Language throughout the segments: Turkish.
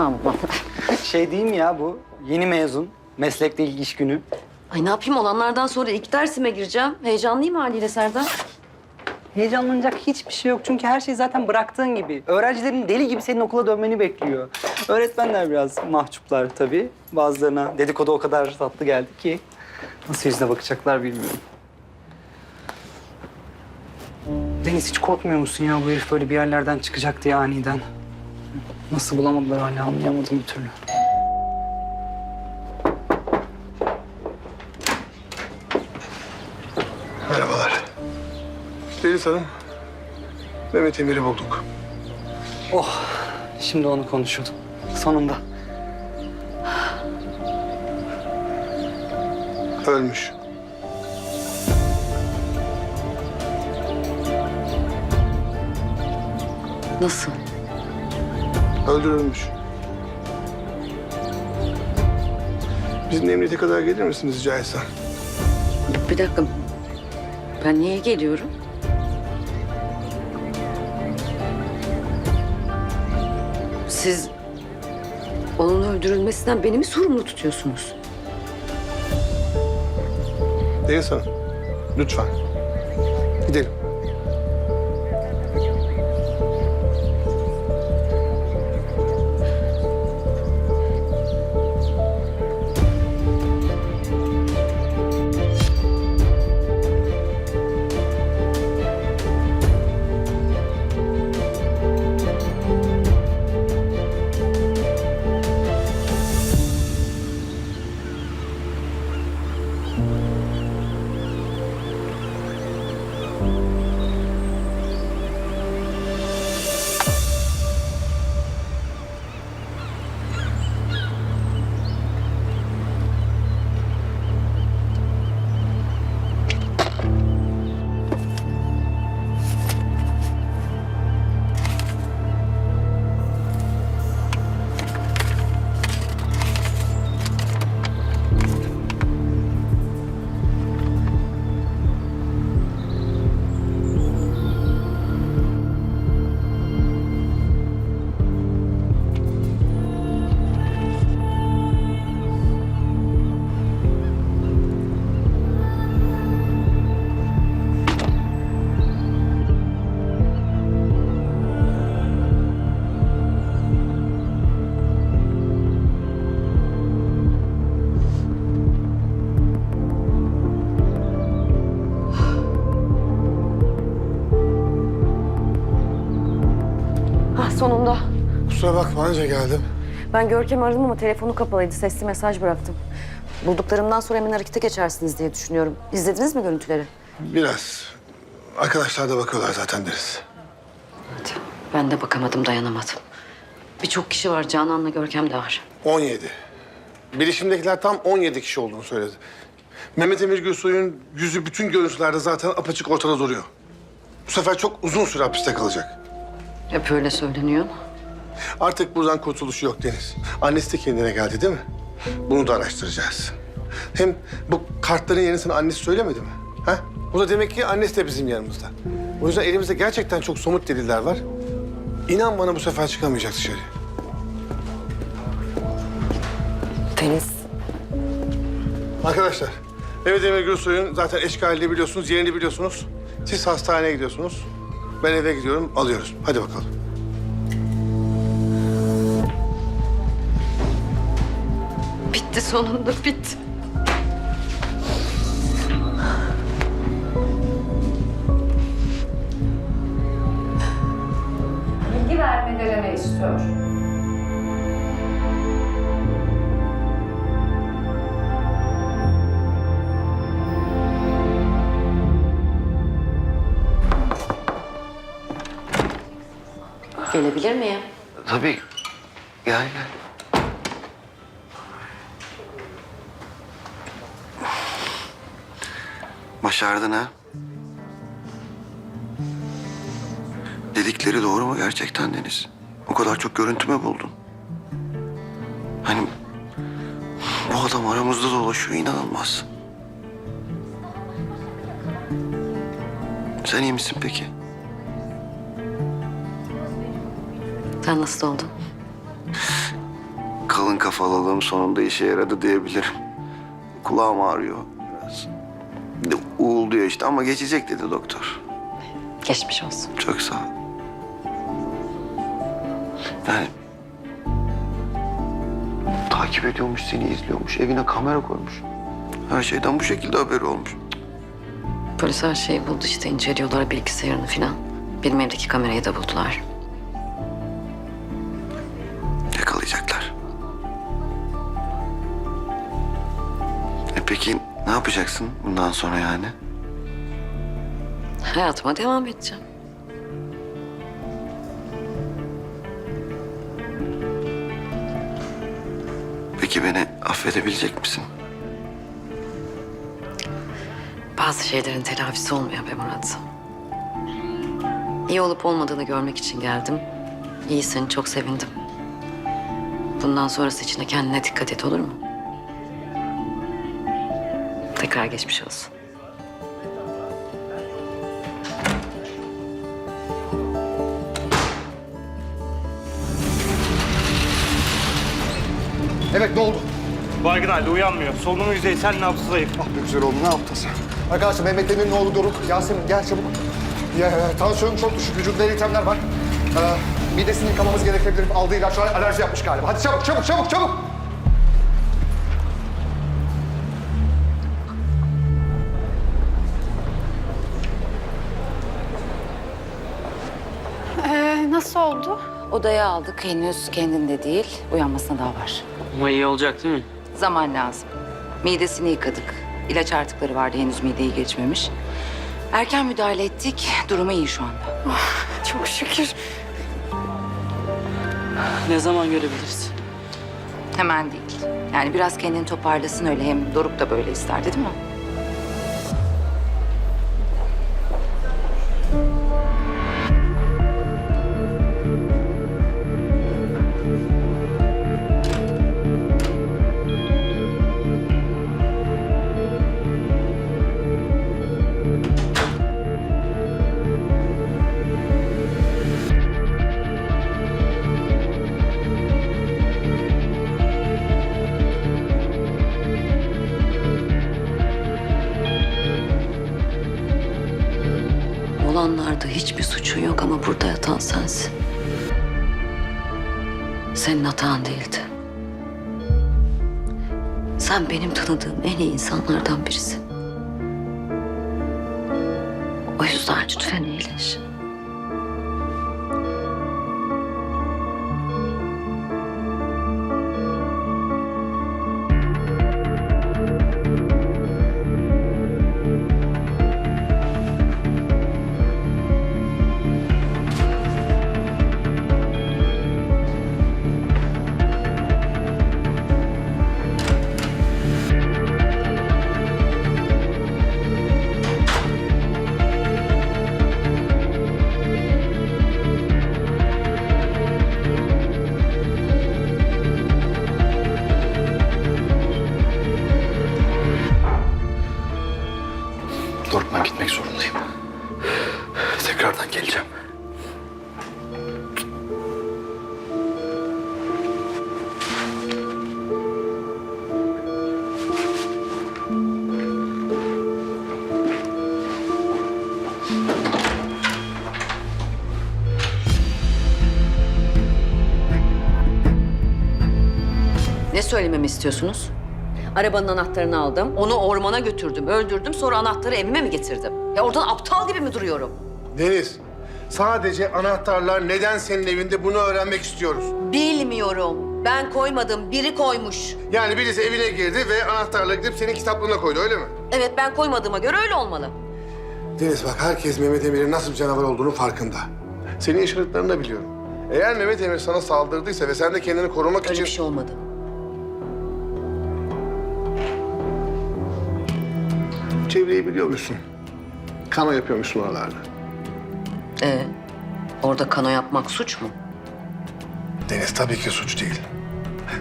Aman. Şey mi ya bu? Yeni mezun. Meslekte ilk iş günü. Ay ne yapayım olanlardan sonra ilk dersime gireceğim. Heyecanlıyım haliyle Serdar. Heyecanlanacak hiçbir şey yok çünkü her şey zaten bıraktığın gibi. Öğrencilerin deli gibi senin okula dönmeni bekliyor. Öğretmenler biraz mahcuplar tabii. Bazılarına dedikodu o kadar tatlı geldi ki nasıl yüzüne bakacaklar bilmiyorum. Deniz hiç korkmuyor musun ya bu herif böyle bir yerlerden çıkacak diye aniden? Nasıl bulamadılar hala anlayamadım bir türlü. Merhabalar. Deniz Hanım, Mehmet Emir'i bulduk. Oh, şimdi onu konuşuyordum. Sonunda. Ölmüş. Nasıl? Öldürülmüş. Bizim emniyete kadar gelir misiniz rica etsem? Bir dakika. Ben niye geliyorum? Siz onun öldürülmesinden beni mi sorumlu tutuyorsunuz? Deniz Hanım, lütfen. Anca geldim. Ben Görkem'i aradım ama telefonu kapalıydı. Sesli mesaj bıraktım. Bulduklarımdan sonra hemen harekete geçersiniz diye düşünüyorum. İzlediniz mi görüntüleri? Biraz. Arkadaşlar da bakıyorlar zaten Deniz. Ben de bakamadım, dayanamadım. Birçok kişi var. Canan'la Görkem de var. 17. Bilişimdekiler tam 17 kişi olduğunu söyledi. Mehmet Emir Gülsoy'un yüzü bütün görüntülerde zaten apaçık ortada duruyor. Bu sefer çok uzun süre hapiste kalacak. Hep öyle söyleniyor. Artık buradan kurtuluşu yok Deniz. Annesi de kendine geldi değil mi? Bunu da araştıracağız. Hem bu kartların yenisini annesi söylemedi mi? Ha? Bu da demek ki annesi de bizim yanımızda. O yüzden elimizde gerçekten çok somut deliller var. İnan bana bu sefer çıkamayacak dışarı. Deniz. Arkadaşlar, Mehmet Emir Gülsoy'un zaten eşkalini biliyorsunuz, yerini biliyorsunuz. Siz hastaneye gidiyorsunuz. Ben eve gidiyorum, alıyoruz. Hadi bakalım. Bitti sonunda, bitti. bilgi vermelerimi istiyor. Gelebilir miyim? Tabii. Gel gel. Başardın ha? Dedikleri doğru mu gerçekten Deniz? O kadar çok görüntü mü buldun? Hani bu adam aramızda dolaşıyor inanılmaz. Sen iyi misin peki? Sen nasıl oldun? kalın kafalılığım sonunda işe yaradı diyebilirim. Kulağım ağrıyor uğulduyor işte ama geçecek dedi doktor. Geçmiş olsun. Çok sağ ol. Yani takip ediyormuş, seni izliyormuş, evine kamera koymuş. Her şeyden bu şekilde haberi olmuş. Polis her şeyi buldu işte inceliyorlar bilgisayarını falan. Benim evdeki kamerayı da buldular. Ne yapacaksın bundan sonra yani? Hayatıma devam edeceğim. Peki beni affedebilecek misin? Bazı şeylerin telafisi olmuyor be Murat. İyi olup olmadığını görmek için geldim. İyisin, çok sevindim. Bundan sonrası için de kendine dikkat et olur mu? Tekrar geçmiş olsun. Evet ne oldu? Baygın halde uyanmıyor. Solunum yüzeysel nabzı zayıf. Ah be güzel oldu ne yaptın sen? Arkadaşlar Mehmet Emin'in oğlu Doruk. Yasemin gel çabuk. Ya, e, tansiyonu çok düşük. Vücudunda eritemler var. Ee, midesini yıkamamız gerekebilir. Aldığı ilaçlar alerji yapmış galiba. Hadi çabuk çabuk çabuk çabuk. Nasıl oldu? Odaya aldık. Henüz kendinde değil. Uyanmasına daha var. Ama iyi olacak değil mi? Zaman lazım. Midesini yıkadık. İlaç artıkları vardı. Henüz mideyi geçmemiş. Erken müdahale ettik. Durumu iyi şu anda. Çok şükür. Ne zaman görebiliriz? Hemen değil. Yani biraz kendini toparlasın öyle. Hem Doruk da böyle isterdi değil mi? Senin hatan değildi. Sen benim tanıdığım en iyi insanlardan birisin. O yüzden lütfen söylememi istiyorsunuz? Arabanın anahtarını aldım, onu ormana götürdüm, öldürdüm, sonra anahtarı evime mi getirdim? Ya oradan aptal gibi mi duruyorum? Deniz, sadece anahtarlar neden senin evinde bunu öğrenmek istiyoruz. Bilmiyorum. Ben koymadım, biri koymuş. Yani birisi evine girdi ve anahtarla gidip senin kitaplığına koydu öyle mi? Evet, ben koymadığıma göre öyle olmalı. Deniz bak herkes Mehmet Emir'in nasıl bir canavar olduğunu farkında. Senin yaşadıklarını da biliyorum. Eğer Mehmet Emir sana saldırdıysa ve sen de kendini korumak Öyle için... bir şey olmadı. Çevreyi biliyor musun? Kano yapıyormuşsun oralarda. Ee, orada kano yapmak suç mu? Deniz tabii ki suç değil.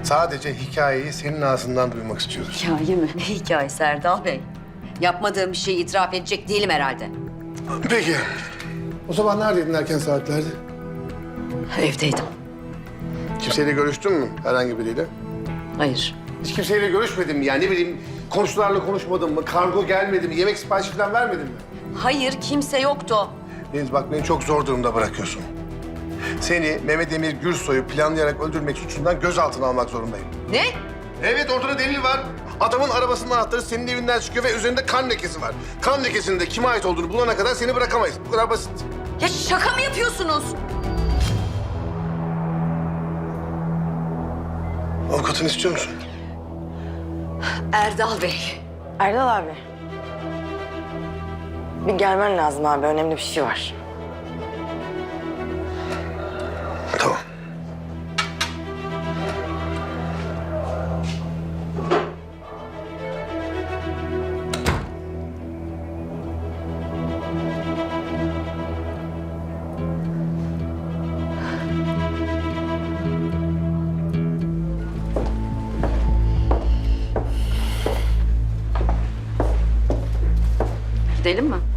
Sadece hikayeyi senin ağzından duymak istiyoruz. Hikaye mi? Ne hikayesi Erdal Bey? Yapmadığım bir şeyi itiraf edecek değilim herhalde. Peki. O zaman neredeydin erken saatlerde? Evdeydim. Kimseyle görüştün mü herhangi biriyle? Hayır. Hiç kimseyle görüşmedin mi? Yani ne bileyim komşularla konuşmadın mı? Kargo gelmedi mi? Yemek siparişi falan vermedin mi? Hayır kimse yoktu. Deniz bak beni çok zor durumda bırakıyorsun. Seni Mehmet Emir Gürsoy'u planlayarak öldürmek suçundan gözaltına almak zorundayım. Ne? Evet ortada delil var. Adamın arabasının anahtarı senin evinden çıkıyor ve üzerinde kan lekesi var. Kan lekesinin de kime ait olduğunu bulana kadar seni bırakamayız. Bu kadar basit. Ya şaka mı yapıyorsunuz? Avukatını istiyor musun? Erdal Bey. Erdal abi. Bir gelmen lazım abi. Önemli bir şey var. Gidelim mi?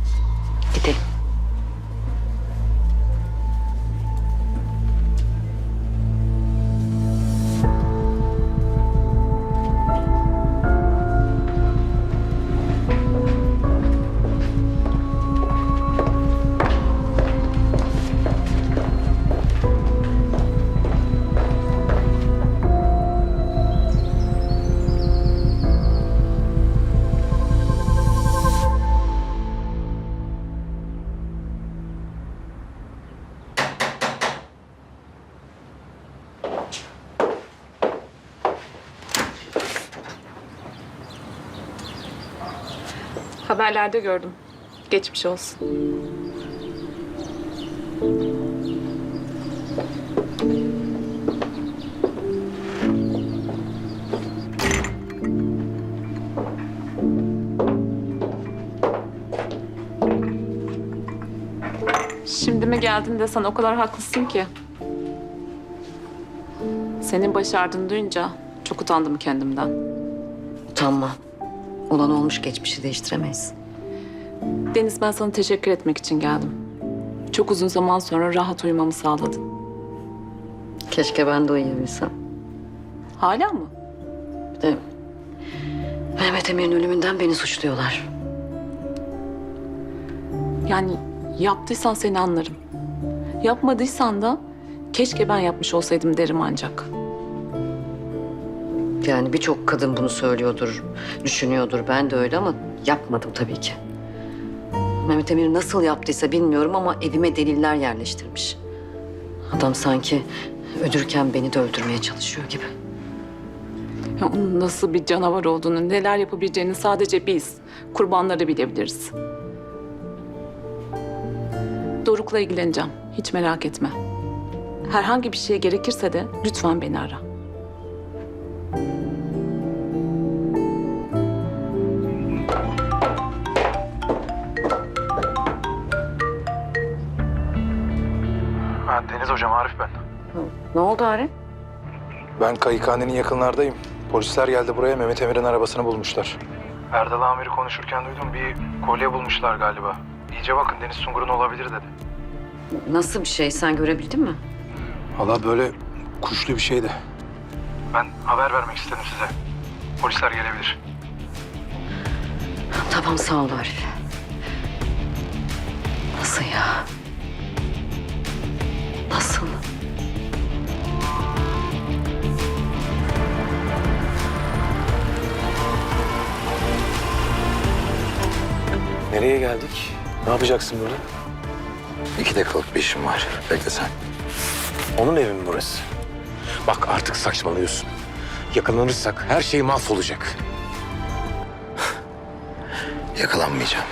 Haberlerde gördüm. Geçmiş olsun. Şimdi mi geldin de sen o kadar haklısın ki. Senin başardığını duyunca çok utandım kendimden. Utanma. Olan olmuş geçmişi değiştiremeyiz. Deniz ben sana teşekkür etmek için geldim. Çok uzun zaman sonra rahat uyumamı sağladın. Keşke ben de uyuyabilsem. Hala mı? Bir de Mehmet Emir'in ölümünden beni suçluyorlar. Yani yaptıysan seni anlarım. Yapmadıysan da keşke ben yapmış olsaydım derim ancak. Yani birçok kadın bunu söylüyordur, düşünüyordur. Ben de öyle ama yapmadım tabii ki. Mehmet Emir nasıl yaptıysa bilmiyorum ama evime deliller yerleştirmiş. Adam sanki ölürken beni de öldürmeye çalışıyor gibi. Ya onun nasıl bir canavar olduğunu, neler yapabileceğini sadece biz, kurbanları bilebiliriz. Doruk'la ilgileneceğim. Hiç merak etme. Herhangi bir şey gerekirse de lütfen beni ara. Ne oldu Arif? Ben kayıkhanenin yakınlardayım. Polisler geldi buraya, Mehmet Emir'in arabasını bulmuşlar. Erdal Amir'i konuşurken duydum, bir kolye bulmuşlar galiba. İyice bakın, Deniz Sungur'un olabilir dedi. Nasıl bir şey? Sen görebildin mi? Valla böyle kuşlu bir şeydi. Ben haber vermek istedim size. Polisler gelebilir. Tamam sağ ol Arif. Nasıl ya? Nereye geldik? Ne yapacaksın burada? İki dakikalık bir işim var. Bekle sen. Onun evi mi burası? Bak artık saçmalıyorsun. Yakalanırsak her şey mahvolacak. Yakalanmayacağım.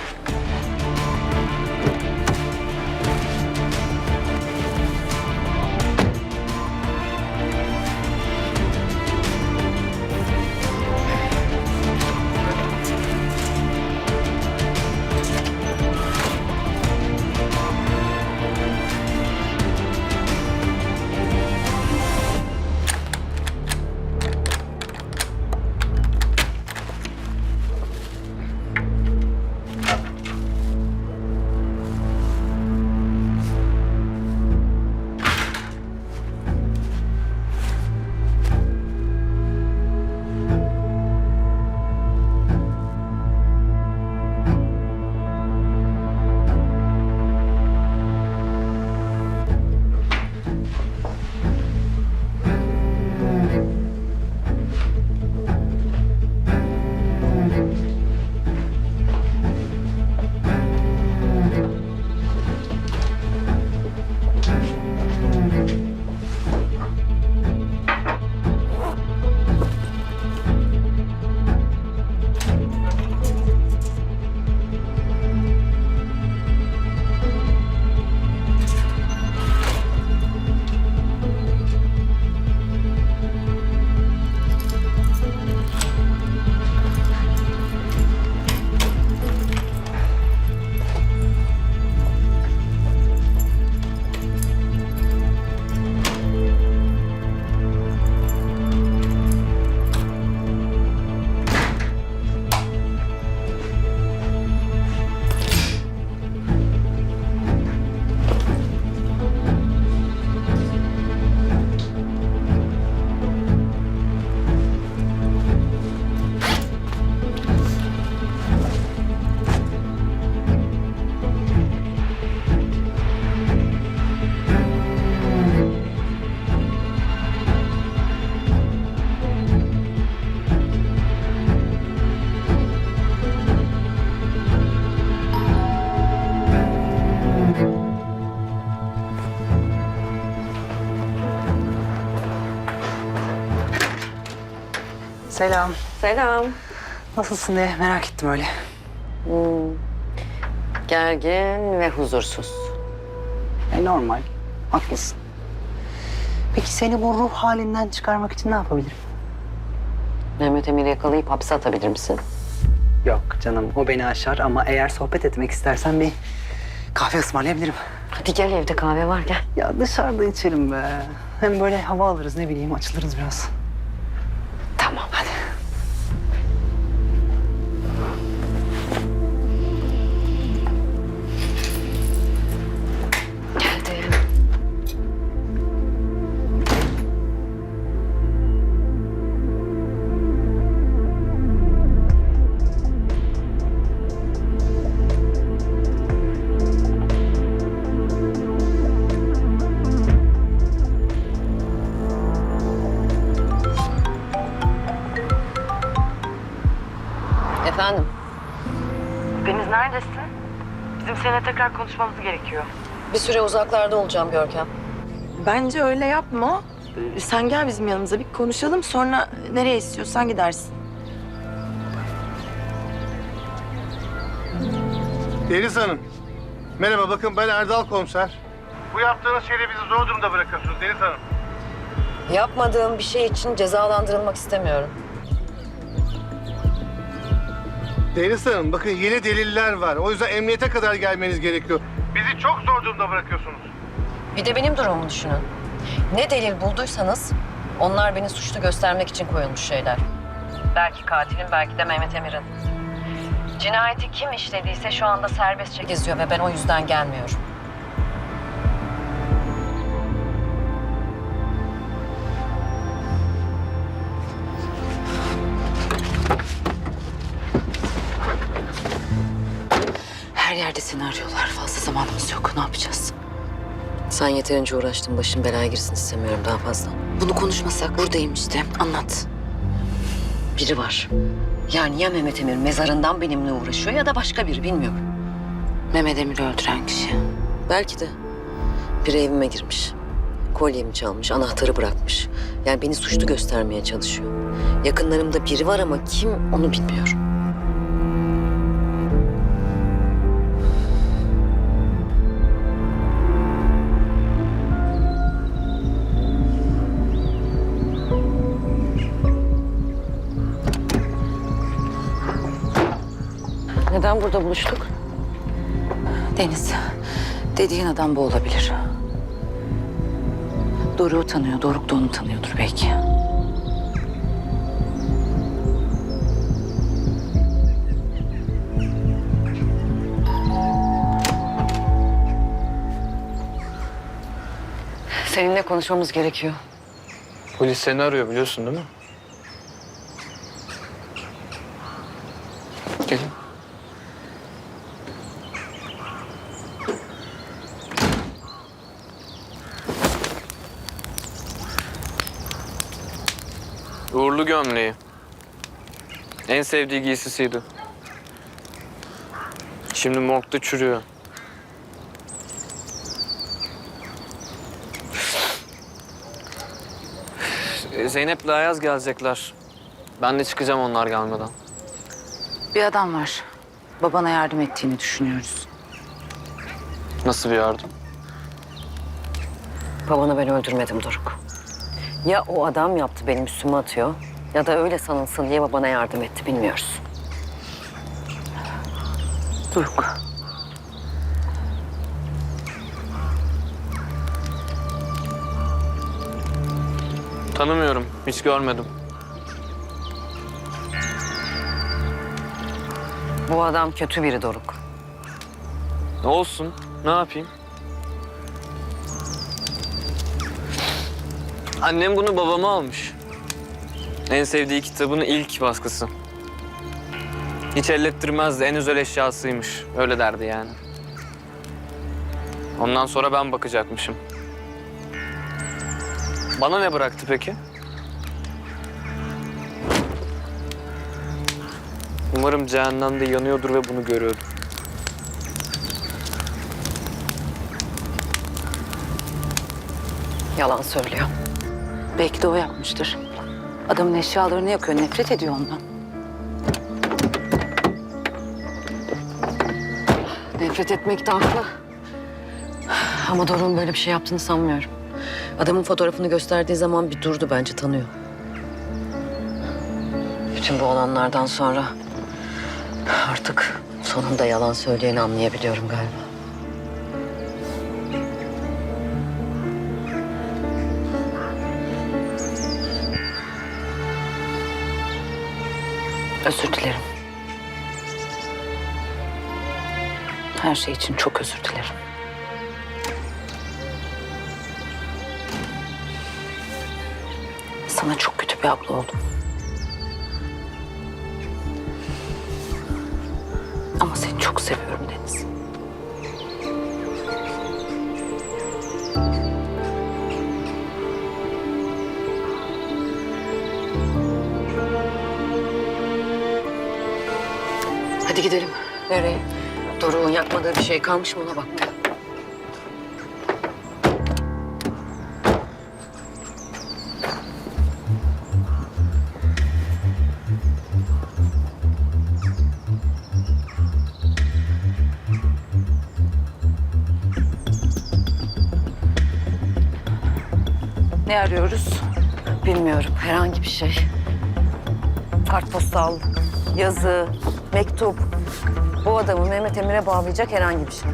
Selam. Selam. Nasılsın diye merak ettim öyle. Gergin ve huzursuz. E, normal. Haklısın. Peki seni bu ruh halinden çıkarmak için ne yapabilirim? Mehmet Emir'i yakalayıp hapse atabilir misin? Yok canım o beni aşar ama eğer sohbet etmek istersen bir kahve ısmarlayabilirim. Hadi gel evde kahve var gel. Ya dışarıda içelim be. Hem böyle hava alırız ne bileyim açılırız biraz. Tamam. Hadi. Seninle tekrar konuşmamız gerekiyor. Bir süre uzaklarda olacağım Görkem. Bence öyle yapma. Sen gel bizim yanımıza bir konuşalım sonra nereye istiyorsan gidersin. Deniz Hanım. Merhaba bakın ben Erdal komiser. Bu yaptığınız şeyle bizi zor durumda bırakıyorsunuz Deniz Hanım. Yapmadığım bir şey için cezalandırılmak istemiyorum. Deniz Hanım bakın yeni deliller var. O yüzden emniyete kadar gelmeniz gerekiyor. Bizi çok zor durumda bırakıyorsunuz. Bir de benim durumumu düşünün. Ne delil bulduysanız onlar beni suçlu göstermek için koyulmuş şeyler. Belki katilin, belki de Mehmet Emir'in. Cinayeti kim işlediyse şu anda serbestçe geziyor ve ben o yüzden gelmiyorum. Sen yeterince uğraştın. Başın belaya girsin istemiyorum daha fazla. Bunu konuşmasak buradayım işte. Anlat. Biri var. Yani ya Mehmet Emir mezarından benimle uğraşıyor ya da başka biri bilmiyorum. Mehmet Emir'i öldüren kişi. Belki de. Biri evime girmiş. Kolyemi çalmış, anahtarı bırakmış. Yani beni suçlu göstermeye çalışıyor. Yakınlarımda biri var ama kim onu bilmiyorum. Burada buluştuk? Deniz, dediğin adam bu olabilir. Doruk'u tanıyor. Doruk da onu tanıyordur belki. Seninle konuşmamız gerekiyor. Polis seni arıyor biliyorsun değil mi? Gömleği. En sevdiği giysisiydi. Şimdi morgda çürüyor. Zeynep'le Ayaz gelecekler. Ben de çıkacağım onlar gelmeden. Bir adam var. Babana yardım ettiğini düşünüyoruz. Nasıl bir yardım? Babanı ben öldürmedim Doruk. Ya o adam yaptı benim üstüme atıyor ya da öyle sanılsın diye babana yardım etti bilmiyoruz. Doruk. Tanımıyorum, hiç görmedim. Bu adam kötü biri Doruk. Ne olsun, ne yapayım? Annem bunu babama almış. En sevdiği kitabının ilk baskısı. Hiç ellettirmezdi, en özel eşyasıymış. Öyle derdi yani. Ondan sonra ben bakacakmışım. Bana ne bıraktı peki? Umarım cehennemde yanıyordur ve bunu görüyordur. Yalan söylüyor. Belki de o yapmıştır. Adamın eşyalarını yakıyor. Nefret ediyor ondan. Nefret etmekte haklı. Ama Doruk'un böyle bir şey yaptığını sanmıyorum. Adamın fotoğrafını gösterdiği zaman bir durdu bence tanıyor. Bütün bu olanlardan sonra artık sonunda yalan söyleyeni anlayabiliyorum galiba. Özür dilerim. Her şey için çok özür dilerim. Sana çok kötü bir abla oldum. Ama seni çok seviyorum Deniz. Hadi gidelim. Nereye? Doruk'un yapmadığı bir şey kalmış mı ona bakmaya. Ne arıyoruz? Bilmiyorum. Herhangi bir şey. Kartpostal, yazı, mektup. Bu adamı Mehmet Emir'e bağlayacak herhangi bir şey.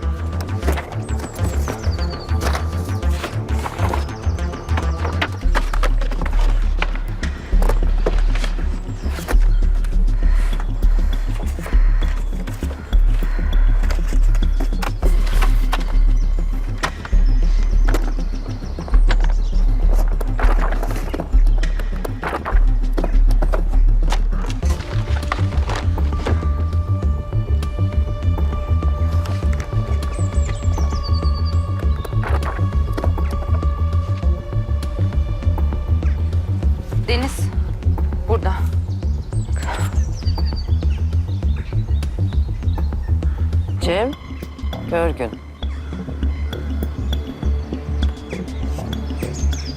Görgün.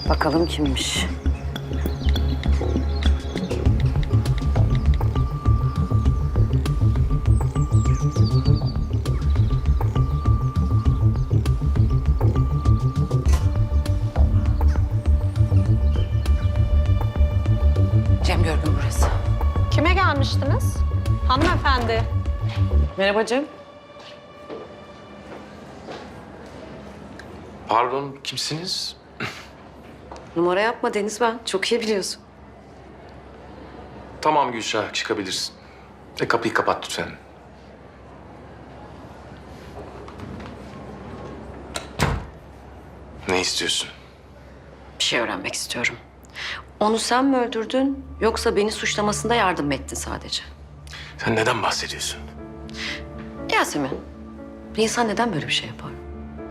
Bakalım kimmiş? Cem Görgün burası. Kime gelmiştiniz? Hanımefendi. Merhaba Cem. Pardon, kimsiniz? Numara yapma Deniz ben. Çok iyi biliyorsun. Tamam Gülşah, çıkabilirsin. E kapıyı kapat lütfen. Ne istiyorsun? Bir şey öğrenmek istiyorum. Onu sen mi öldürdün yoksa beni suçlamasında yardım mı ettin sadece? Sen neden bahsediyorsun? Yasemin, bir insan neden böyle bir şey yapar?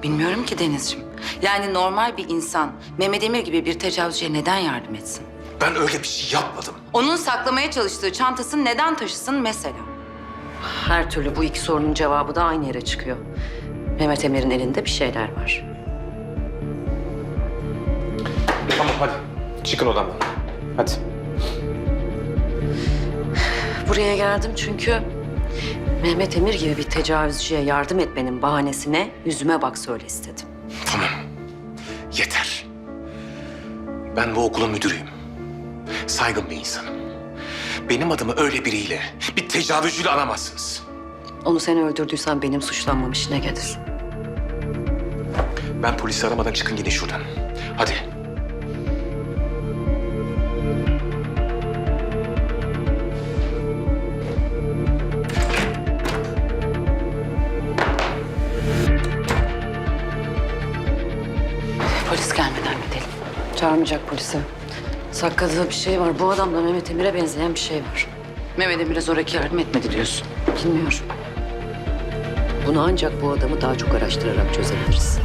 Bilmiyorum ki Denizciğim. Yani normal bir insan Mehmet Emir gibi bir tecavüzcüye neden yardım etsin? Ben öyle bir şey yapmadım. Onun saklamaya çalıştığı çantasını neden taşısın mesela? Her türlü bu iki sorunun cevabı da aynı yere çıkıyor. Mehmet Emir'in elinde bir şeyler var. Tamam hadi. Çıkın odamdan. Hadi. Buraya geldim çünkü Mehmet Emir gibi bir tecavüzcüye yardım etmenin bahanesine yüzüme bak söyle istedim. Yeter. Ben bu okulun müdürüyüm. Saygın bir insanım. Benim adımı öyle biriyle, bir tecavüzcüyle anamazsınız. Onu sen öldürdüysen benim suçlanmam işine gelir. Ben polisi aramadan çıkın gidin şuradan. Hadi. Çağırmayacak polisi. Sakladığı bir şey var. Bu adamda Mehmet Emir'e benzeyen bir şey var. Mehmet Emir'e zoraki yardım etmedi diyorsun. Bilmiyorum. Bunu ancak bu adamı daha çok araştırarak çözebiliriz.